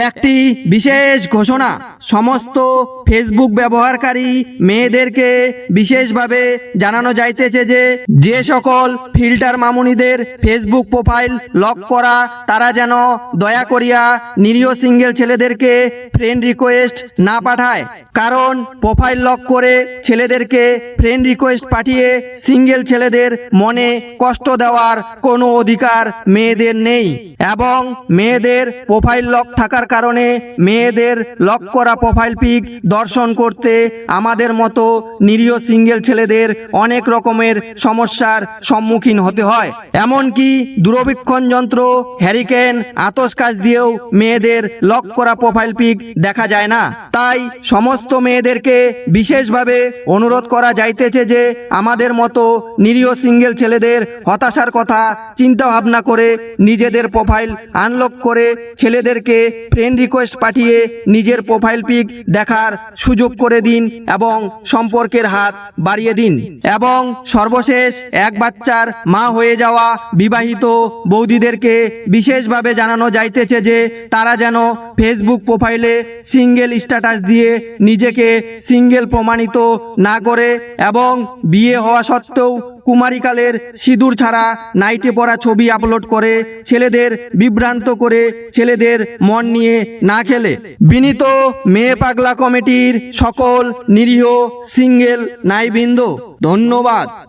একটি বিশেষ ঘোষণা সমস্ত ফেসবুক ব্যবহারকারী মেয়েদেরকে বিশেষভাবে জানানো যাইতেছে যে যে সকল ফিল্টার মামুনিদের ফেসবুক প্রোফাইল লক করা, তারা যেন দয়া করিয়া নিরীহ সিঙ্গেল ছেলেদেরকে ফ্রেন্ড রিকোয়েস্ট না পাঠায়। কারণ প্রোফাইল লক করে ছেলেদেরকে ফ্রেন্ড রিকোয়েস্ট পাঠিয়ে সিঙ্গেল ছেলেদের মনে কষ্ট দেওয়ার কোনো অধিকার মেয়েদের নেই এবং মেয়েদের প্রোফাইল লক থাকার কারণে মেয়েদের লক করা প্রোফাইল পিক দর্শন করতে আমাদের মতো নিরীহ সিঙ্গেল ছেলেদের অনেক রকমের সমস্যার সম্মুখীন হতে হয়। এমনকি দূরবীক্ষণ যন্ত্র, হ্যারিকেন, আতস কাজ দিয়েও মেয়েদের লক করা প্রোফাইল পিক দেখা যায় না। তাই সমস্ত মেয়েদেরকে বিশেষভাবে অনুরোধ করা যাইতেছে যে আমাদের মতো নিরীহ সিঙ্গেল ছেলেদের হতাশার কথা চিন্তা ভাবনা করে নিজেদের প্রোফাইল আনলক করে ছেলেদেরকে ফ্রেন্ড রিকোয়েস্ট পাঠিয়ে নিজের প্রোফাইল পিক দেখার সুযোগ করে দিন এবং সম্পর্কের হাত বাড়িয়ে দিন এবং সর্বশেষ এক বাচ্চার মা হয়ে যাওয়া বিবাহিত বৌদিদেরকে বিশেষভাবে জানানো যাইতেছে যে তারা যেন ফেসবুক প্রোফাইলে সিঙ্গেল স্ট্যাটাস দিয়ে নিজেকে সিঙ্গেল প্রমাণিত না করে এবং বিয়ে হওয়া সত্ত্বেও কুমারীকালের সিঁদুর ছাড়া নাইটে পড়া ছবি আপলোড করে ছেলেদের বিভ্রান্ত করে ছেলেদের মন নিয়ে না খেলে। বিনীত মেয়ে পাগলা কমিটির সকল নিরীহ সিঙ্গেল নাইবৃন্দ, ধন্যবাদ।